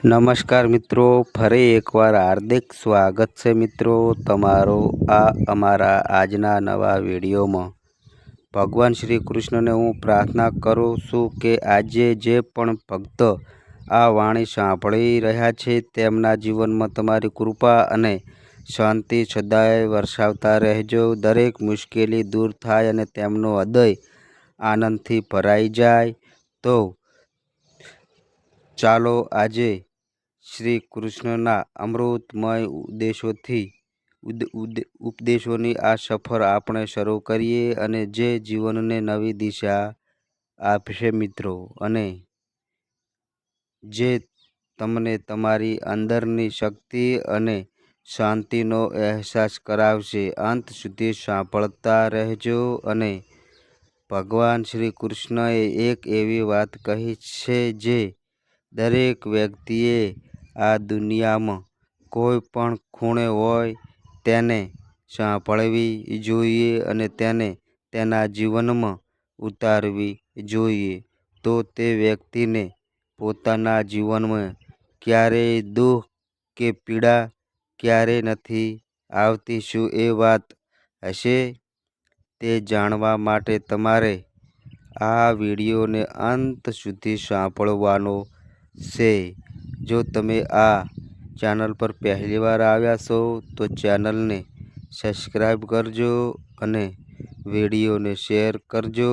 નમસ્કાર મિત્રો, ફરી એકવાર હાર્દિક સ્વાગત છે મિત્રો તમારો આ અમારા આજના નવા વિડીયોમાં. ભગવાન શ્રી કૃષ્ણને હું પ્રાર્થના કરું છું કે આજે જે પણ ભક્ત આ વાણી સાંભળી રહ્યા છે તેમના જીવનમાં તમારી કૃપા અને શાંતિ સદાય વરસાવતા રહેજો. દરેક મુશ્કેલી દૂર થાય અને તેમનો હૃદય આનંદથી ભરાઈ જાય. તો ચાલો આજે શ્રી કૃષ્ણના અમૃતમય ઉદ્દેશોથી ઉપદેશોની આ સફર આપણે શરૂ કરીએ અને જે જીવનને નવી દિશા આપશે મિત્રો અને જે તમને તમારી અંદરની શક્તિ અને શાંતિનો અહેસાસ કરાવશે. અંત સુધી સાંભળતા રહેજો અને ભગવાન શ્રી કૃષ્ણએ એક એવી વાત કહી છે જે દરેક વ્યક્તિએ આ દુનિયામાં કોઈ પણ ખૂણે હોય તેને સાંભળવી જોઈએ અને તેને તેના જીવનમાં ઉતારવી જોઈએ. તો તે વ્યક્તિને પોતાના જીવનમાં ક્યારેય દુઃખ કે પીડા ક્યારેય નથી આવતી. શું એ વાત હશે? તે જાણવા માટે તમારે આ વિડીયોને અંત સુધી સાંભળવાનો છે. જો તમે આ ચેનલ પર પહેલીવાર આવ્યા છો, તો ચેનલને સબસ્ક્રાઈબ કરજો અને વિડીયોને શેર કરજો.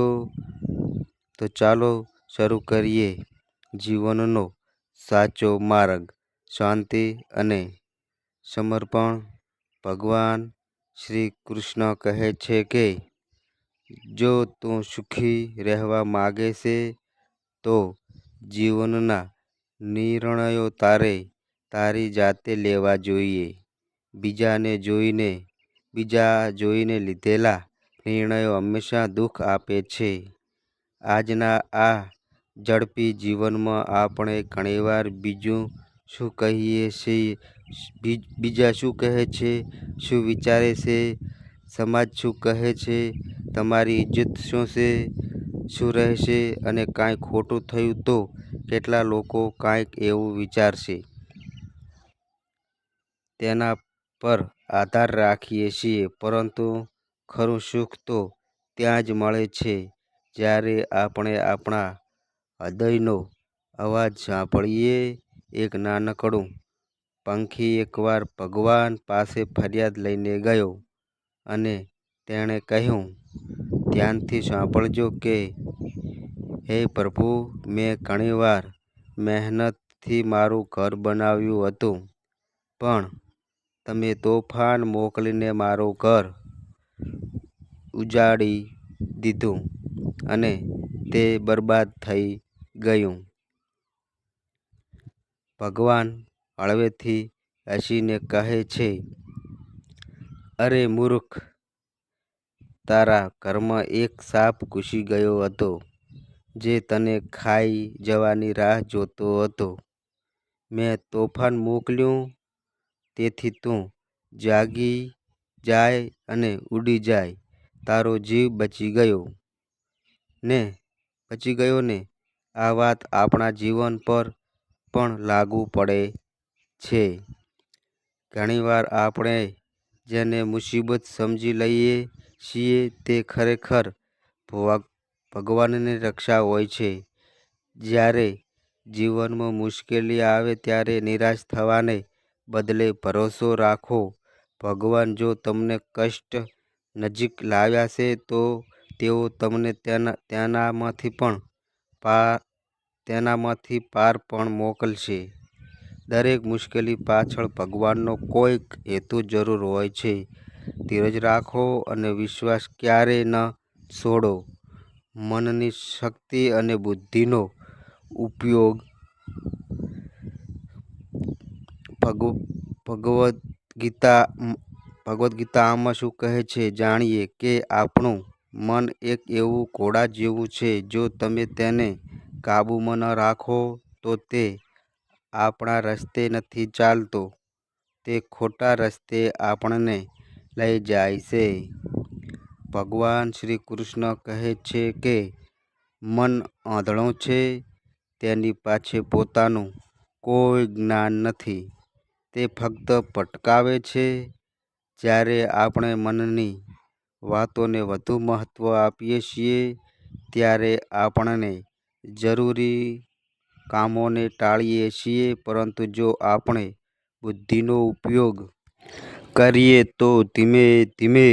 તો ચાલો શરૂ કરીએ જીવનનો સાચો માર્ગ. શાંતિ અને સમર્પણ. ભગવાન શ્રી કૃષ્ણ કહે છે કે, જો તું સુખી રહેવા માગે છે, તો જીવનના નિર્ણયો તારે તારી જાતે લેવા જોઈએ. બીજાને જોઈને, બીજા જોઈને લીધેલા નિર્ણયો હંમેશા દુઃખ આપે છે. આજના આ ઝડપી જીવનમાં આપણે ઘણીવાર બીજું શું કહીએ છીએ બીજા શું કહે છે, શું વિચારે છે, સમાજ શું કહે છે, તમારી ઇજ્જત શું છે શું રહેશે અને કાંઈ ખોટું થયું તો કેટલા લોકો કાંઈક એવું વિચારશે? તેના પર આધાર રાખીએ છીએ, પરંતુ ખરું સુખ તો ત્યાં જ મળે છે જ્યારે આપણે આપણા હૃદયનો અવાજ સાંભળીએ એક નાનકડું. પંખી એકવાર ભગવાન પાસે ફરિયાદ લઈને ગયો અને તેણે કહ્યું ધ્યાનથી સાંભળજો કે, હે પ્રભુ, મેં ઘણીવાર મહેનતથી મારું ઘર બનાવ્યું હતું, પણ તમે તોફાન મોકલીને મારું ઘર ઉજાડી દીધું અને તે બરબાદ થઈ ગયું. ભગવાન હળવેથી હસીને કહે છે, અરે મૂર્ખ તારા ઘરમાં એક સાપ ઘૂસી ગયો હતો, જે તને ખાઈ જવાની રાહ જોતો હતો. મેં તોફાન મોકલ્યું, તેથી તું જાગી જાય અને ઉડી જાય. તારો જીવ બચી ગયો ને, બચી ગયો ને. આ વાત આપણા જીવન પર પણ લાગુ પડે છે. ઘણીવાર આપણે જેને મુસીબત સમજી લઈએ છીએ તે ખરેખર ભગવાનની રક્ષા હોય છે. જ્યારે જીવનમાં મુશ્કેલી આવે ત્યારે નિરાશ થવાને બદલે ભરોસો રાખો. ભગવાન જો તમને કષ્ટ નજીક લાવ્યા છે તો તેઓ તમને તેના, તેનામાંથી પણ પાર તેનામાંથી પાર પણ મોકલશે. દરેક મુશ્કેલી પાછળ ભગવાનનો કોઈક હેતુ જરૂર હોય છે. ધીરજ રાખો અને વિશ્વાસ ક્યારેય ન છોડો. મનની શક્તિ અને બુદ્ધિનો ઉપયોગ ભગવદ્ ગીતા ભગવદ્ ગીતા આમાં શું કહે છે જાણીએ કે આપણું મન એક એવું ઘોડા જેવું છે, જો તમે તેને કાબૂમાં ન રાખો તો તે આપણા રસ્તે નથી ચાલતો. તે ખોટા રસ્તે આપણને લઈ જાય છે. ભગવાન શ્રી કૃષ્ણ કહે છે કે, મન આંધળું છે, તેની પાછળ પોતાનું કોઈ જ્ઞાન નથી. તે ફક્ત ભટકાવે છે. જ્યારે આપણે મનની વાતોને વધુ મહત્ત્વ આપીએ છીએ, ત્યારે આપણને જરૂરી કામોને ટાળીએ છીએ, પરંતુ જો આપણે બુદ્ધિનો ઉપયોગ કરીએ તો ધીમે ધીમે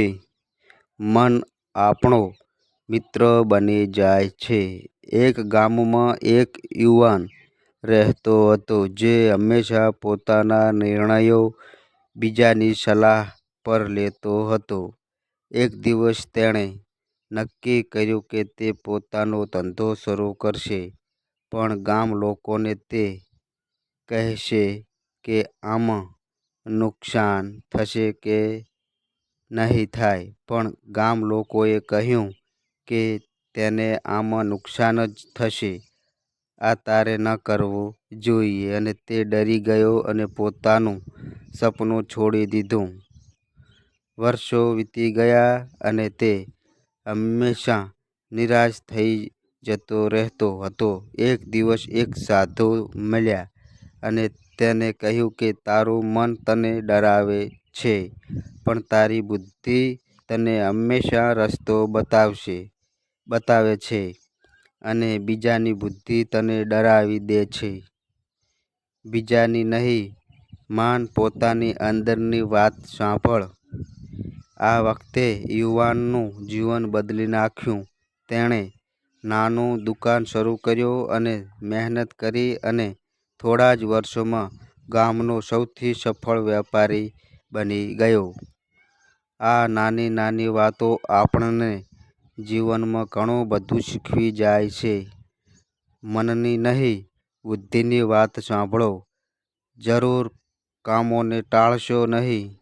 મન આપણો મિત્ર બની જાય છે. એક ગામમાં એક યુવાન રહેતો હતો જે હંમેશા પોતાના નિર્ણયો બીજાની સલાહ પર લેતો હતો. એક દિવસ તેણે નક્કી કર્યું કે તે પોતાનો ધંધો શરૂ કરશે. પણ ગામ લોકોને તે કહેશે કે આમાં નુકસાન થશે કે નહીં થાય. પણ ગામ લોકોએ કહ્યું કે તેને આમાં નુકસાન જ થશે. આ તારે ન કરવું જોઈએ. અને તે ડરી ગયો અને પોતાનું સપનું છોડી દીધું. વર્ષો વીતી ગયા અને તે હંમેશા નિરાશ થઈ જતો રહેતો હતો. એક દિવસ એક સાધુ મળ્યા અને તેને કહ્યું કે, તારું મન તને ડરાવે છે, પણ તારી બુદ્ધિ તને હંમેશા રસ્તો બતાવશે, બતાવે છે અને બીજાની બુદ્ધિ તને ડરાવી દે છે. બીજાની નહીં, માન પોતાની અંદરની વાત સાંભળ. આ વખતે યુવાનનું જીવન બદલી નાખ્યું. તેણે નાનું દુકાન શરૂ કર્યું અને મહેનત કરી અને થોડા જ વર્ષોમાં ગામનો સૌથી સફળ વેપારી બની ગયો. આ નાની નાની વાતો આપણને જીવનમાં ઘણું બધું શીખવી જાય છે. મનની નહીં, બુદ્ધિની વાત સાંભળો. જરૂર કામોને ટાળશો નહીં,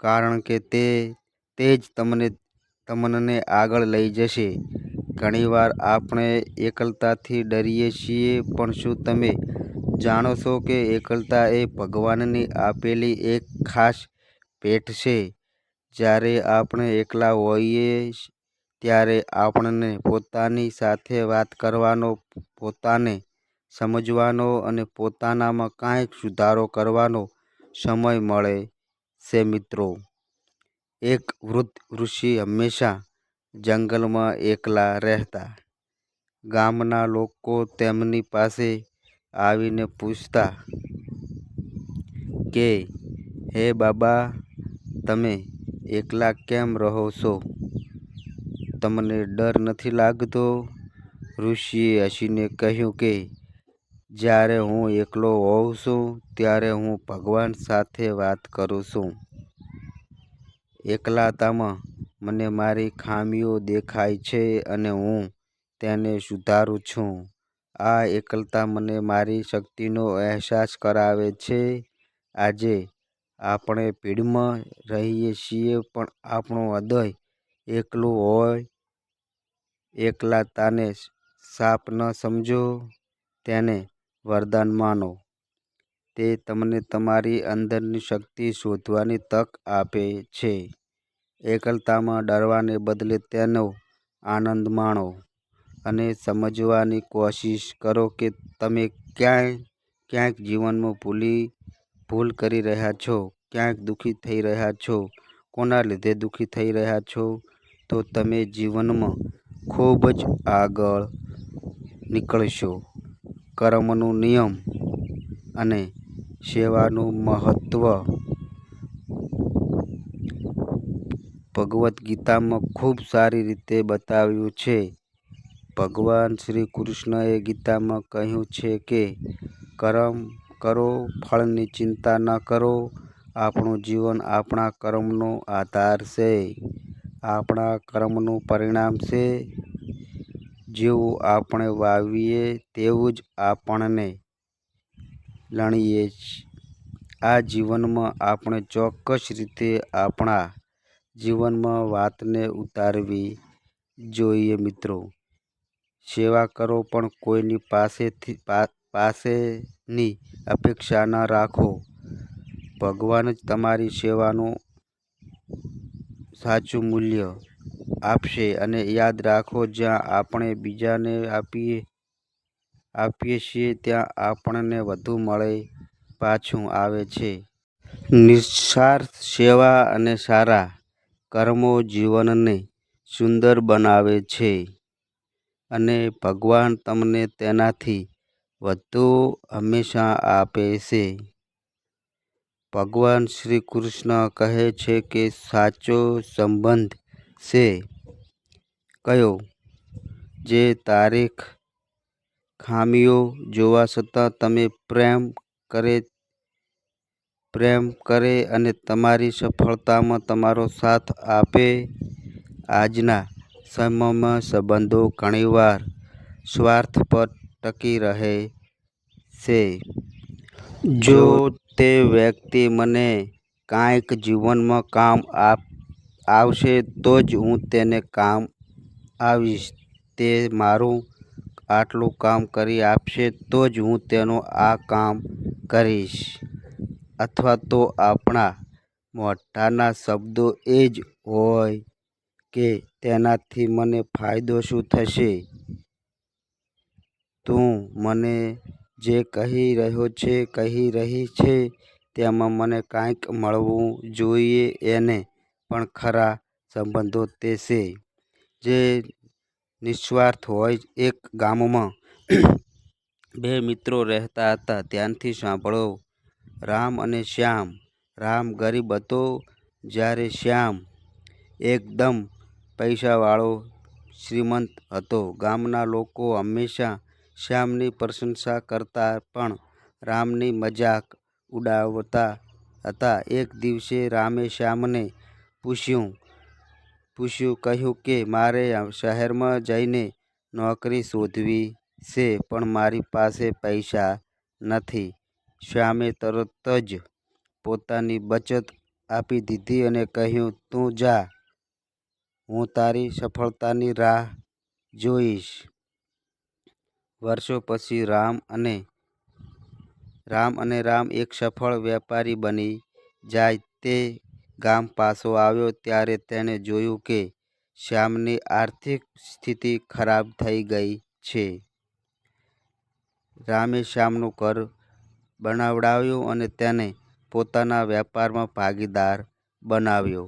કારણ કે તે તે જ તમને તમને આગળ લઈ જશે. ઘણીવાર આપણે એકલતાથી ડરીએ છીએ, પણ શું તમે જાણો છો કે એકલતા એ ભગવાનની આપેલી એક ખાસ ભેટ છે? જ્યારે આપણે એકલા હોઈએ ત્યારે આપણને પોતાની સાથે વાત કરવાનો, પોતાને સમજવાનો અને પોતાનામાં કાંઈક સુધારો કરવાનો સમય મળે છે મિત્રો. એક વૃદ્ધ ઋષિ હંમેશા જંગલમાં એકલા રહેતા. ગામના લોકો તેમની પાસે આવીને પૂછતા કે, હે બાબા, તમે એકલા કેમ રહો છો? તમને ડર નથી લાગતો? ઋષિએ હસીને કહ્યું કે, જ્યારે હું એકલો હોઉં છું, ત્યારે હું ભગવાન સાથે વાત કરું છું. એકલાતામાં મને મારી ખામીઓ દેખાય છે અને હું તેને સુધારું છું. આ એકલતા મને મારી શક્તિનો અહેસાસ કરાવે છે. આજે આપણે ભીડમાં રહીએ છીએ પણ આપણું હૃદય એકલું હોય એકલાતાને સાપ ન સમજો, તેને વરદાન માનો. તે તમને તમારી અંદરની શક્તિ શોધવાની તક આપે છે. એકલતામાં ડરવાને બદલે તેનો આનંદ માણો અને સમજવાની કોશિશ કરો કે તમે ક્યાંય, ક્યાંક જીવનમાં ભૂલી, ભૂલ કરી રહ્યા છો, ક્યાંક દુઃખી થઈ રહ્યા છો. કોના લીધે દુઃખી થઈ રહ્યા છો? તો તમે જીવનમાં ખૂબ જ આગળ નીકળશો. કર્મનો નિયમ અને સેવાનું મહત્વ ભગવદ્ ગીતામાં ખૂબ સારી રીતે બતાવ્યું છે. ભગવાન શ્રી કૃષ્ણએ ગીતામાં કહ્યું છે કે, કર્મ કરો, ફળની ચિંતા ન કરો. આપણું જીવન આપણા કર્મનો આધાર છે. આપણા કર્મનું પરિણામ છે. જેવું આપણે વાવીએ, તેવું જ આપણને લણીએ. આ જીવનમાં આપણે ચોક્કસ રીતે આપણા જીવનમાં વાતને ઉતારવી જોઈએ મિત્રો સેવા કરો પણ કોઈની પાસેથી પાસેની અપેક્ષા ન રાખો ભગવાન જ તમારી સેવાનું સાચું મૂલ્ય આપશે અને યાદ રાખો, જ્યાં આપણે બીજાને આપીએ આપીએ છીએ, ત્યાં આપણને વધુ મળે પાછું આવે છે. નિસ્વાર્થ સેવા અને સારા કર્મો જીવનને સુંદર બનાવે છે અને ભગવાન તમને તેનાથી વધુ હંમેશા આપે છે. ભગવાન શ્રી કૃષ્ણ કહે છે કે સાચો સંબંધ છે કયો? જે તારીખ ખામીઓ જોવા છતાં તમે પ્રેમ કરે અને તમારી સફળતામાં તમારો સાથ આપે. આજના સમયમાં સંબંધો ઘણીવાર સ્વાર્થ પર ટકી રહે છે. જો તે વ્યક્તિ મને કાંઈક જીવનમાં કામ આપ આવશે તો જ હું તેને કામ આવીશ, તે મારું આટલું કામ કરી આપશે તો જ હું તેનું આ કામ કરીશ અથવા તો આપણા મોઢાના શબ્દો એ જ હોય કે તેનાથી મને ફાયદો શું થશે? તું મને જે કહી રહ્યો છે, કહી રહી છે તેમાં મને કાંઈક મળવું જોઈએ એને પણ ખરા સંબંધો તે છે જે નિસ્વાર્થ હોય. એક ગામમાં બે મિત્રો રહેતા હતા. ધ્યાનથી સાંભળો રામ અને શ્યામ. રામ ગરીબ હતો જ્યારે શ્યામ એકદમ પૈસાવાળો શ્રીમંત હતો. ગામના લોકો હંમેશા શ્યામની પ્રશંસા કરતા પણ રામની મજાક ઉડાવતા હતા. એક દિવસે રામે શ્યામને પૂછ્યું પૂછ્યું, કહ્યું કે મારે શહેરમાં જઈને નોકરી શોધવી છે, પણ મારી પાસે પૈસા નથી. શ્યામે તરત જ પોતાની બચત આપી દીધી અને કહ્યું તું જા, હું તારી સફળતાની રાહ જોઈશ. વર્ષો પછી રામ અને રામ અને રામ એક સફળ વેપારી બની જાય. તે ગામ પાછો આવ્યો ત્યારે તેણે જોયું કે શ્યામની આર્થિક સ્થિતિ ખરાબ થઈ ગઈ છે. રામે શ્યામનું ઘર બનાવડાવ્યું અને તેને પોતાના વેપારમાં ભાગીદાર બનાવ્યો.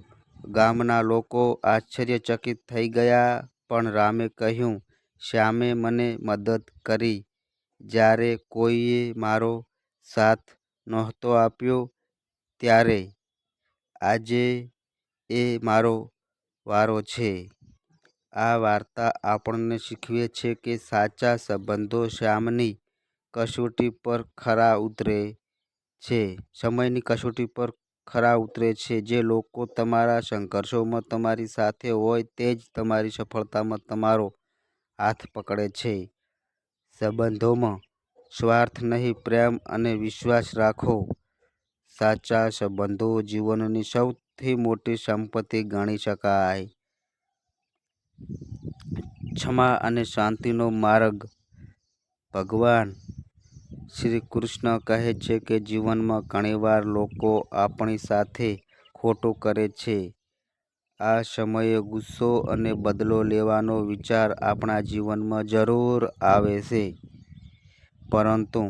ગામના લોકો આશ્ચર્યચકિત થઈ ગયા. પણ રામે કહ્યું, શ્યામે મને મદદ કરી જ્યારે કોઈએ મારો સાથ નહોતો આપ્યો, ત્યારે આજે એ મારો વારો છે. આ વાર્તા આપણને શીખવે છે કે સાચા સંબંધો સમયની કસોટી પર ખરા ઉતરે છે. જે લોકો તમારા સંઘર્ષોમાં તમારી સાથે હોય તે જ તમારી સફળતામાં તમારો હાથ પકડે છે. સંબંધોમાં સ્વાર્થ નહીં, પ્રેમ અને વિશ્વાસ રાખો. સાચા સંબંધો જીવનની સૌથી મોટી સંપત્તિ ગણી શકાય. ક્ષમા અને શાંતિનો માર્ગ. ભગવાન શ્રીકૃષ્ણ કહે છે કે જીવનમાં ઘણીવાર લોકો આપણી સાથે ખોટું કરે છે. આ સમયે ગુસ્સો અને બદલો લેવાનો વિચાર આપણા જીવનમાં જરૂર આવે છે. પરંતુ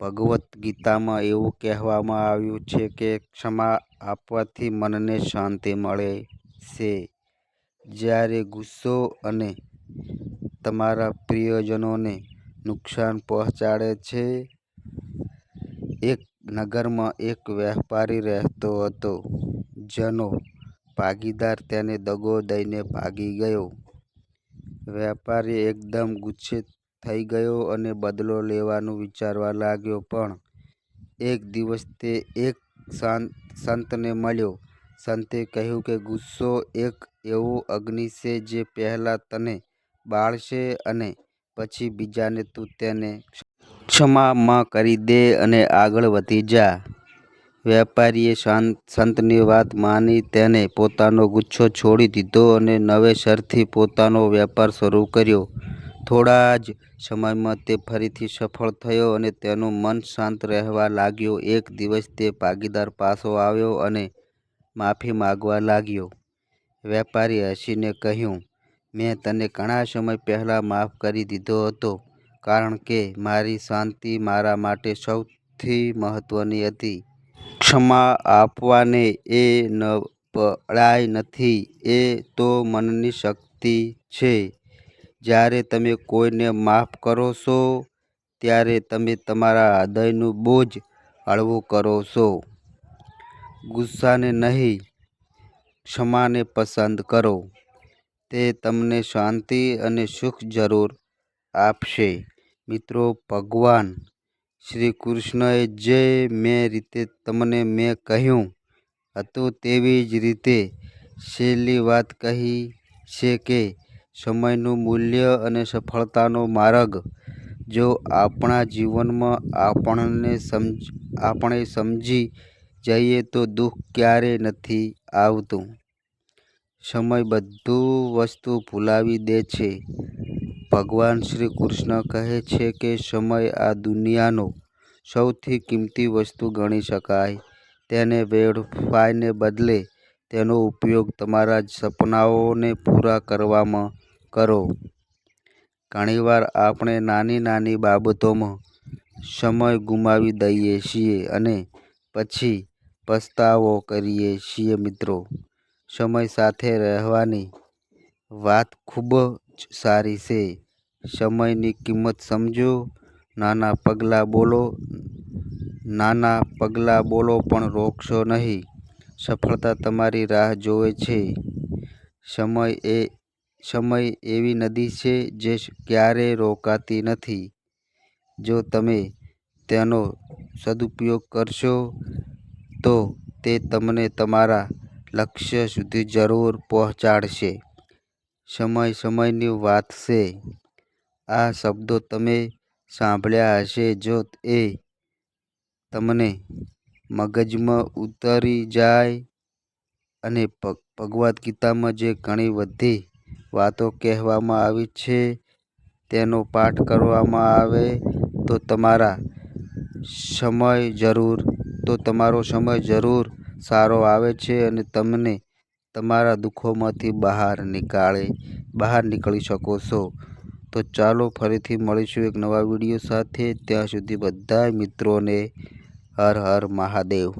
ભગવદ્ ગીતામાં એવું કહેવામાં આવ્યું છે કે ક્ષમા આપવાથી મનને શાંતિ મળે છે. જ્યારે ગુસ્સો અને તમારા પ્રિયજનોને નુકસાન પહોંચાડે છે. એક નગરમાં એક વેપારી રહેતો હતો જેનો ભાગીદાર તેને દગો દઈને ભાગી ગયો. વેપારી એકદમ ગુસ્સે થઈ ગયો અને બદલો લેવાનું વિચારવા લાગ્યો. પણ એક દિવસ તે એક સંતને મળ્યો. સંતે કહ્યું કે, ગુસ્સો એક એવું અગ્નિ છે જે પહેલાં તને બાળશે અને પછી બીજાને. તું તેને ક્ષમા કરી દે અને આગળ વધી જા. વેપારીએ સંતની વાત માની. તેને પોતાનો ગુચ્છો છોડી દીધો અને નવેસરથી પોતાનો વેપાર શરૂ કર્યો. થોડા જ સમયમાં તે ફરીથી સફળ થયો અને તેનું મન શાંત રહેવા લાગ્યું. એક દિવસ તે ભાગીદાર પાસો આવ્યો અને માફી માગવા લાગ્યો. વેપારી હસીને કહ્યું મેં તને ઘણા સમય પહેલાં માફ કરી દીધો હતો. કારણ કે મારી શાંતિ મારા માટે સૌથી મહત્ત્વની હતી. ક્ષમા આપવાને એ નબળાઈ નથી, એ તો મનની શક્તિ છે. જ્યારે તમે કોઈને માફ કરો છો, ત્યારે તમે તમારા હૃદયનું બોજ હળવું કરો છો. ગુસ્સાને નહીં, ક્ષમાને પસંદ કરો. તે તમને શાંતિ અને સુખ જરૂર આપશે. મિત્રો, ભગવાન શ્રી કૃષ્ણએ જે મેં રીતે તમને મેં કહ્યું હતું તેવી જ રીતે છેલ્લી વાત કહી છે કે સમયનું મૂલ્ય અને સફળતાનો માર્ગ. જો આપણા જીવનમાં આપણને સમજ આપણે સમજી જઈએ તો દુઃખ ક્યારેય નથી આવતું. સમય બધું વસ્તુ ભૂલાવી દે છે. ભગવાન શ્રી કૃષ્ણ કહે છે કે સમય આ દુનિયાનો સૌથી કિંમતી વસ્તુ ગણી શકાય. તેને વેડફાઈને બદલે તેનો ઉપયોગ તમારા સપનાઓને પૂરા કરવામાં કરો. ઘણીવાર આપણે નાની નાની બાબતોમાં સમય ગુમાવી દઈએ છીએ અને પછી પસ્તાવો કરીએ છીએ. મિત્રો, સમય સાથે રહેવાની વાત ખૂબ જ સારી છે. સમયની કિંમત સમજો. નાના પગલાં બોલો નાના પગલાં બોલો પણ રોકશો નહીં. સફળતા તમારી રાહ જોવે છે. સમય એવી નદી છે જે ક્યારેય રોકાતી નથી. જો તમે તેનો સદુપયોગ કરશો, તો તે તમને તમારા લક્ષ્ય સુધી જરૂર પહોંચાડશે. સમય સમયની વાત છે. આ શબ્દો તમે સાંભળ્યા હશે. જો એ તમને મગજમાં ઉતરી જાય અને ભગવદ્ ગીતામાં જે ઘણી બધી વાતો કહેવામાં આવી છે તેનો પાઠ કરવામાં આવે તો તમારો સમય જરૂર સારો આવે છે અને તમને તમારા દુઃખોમાંથી બહાર નીકાળે, બહાર નીકળી શકો છો. તો ચાલો ફરીથી મળીશું એક નવા વીડિયો સાથે. ત્યાં સુધી બધા મિત્રોને હર હર મહાદેવ.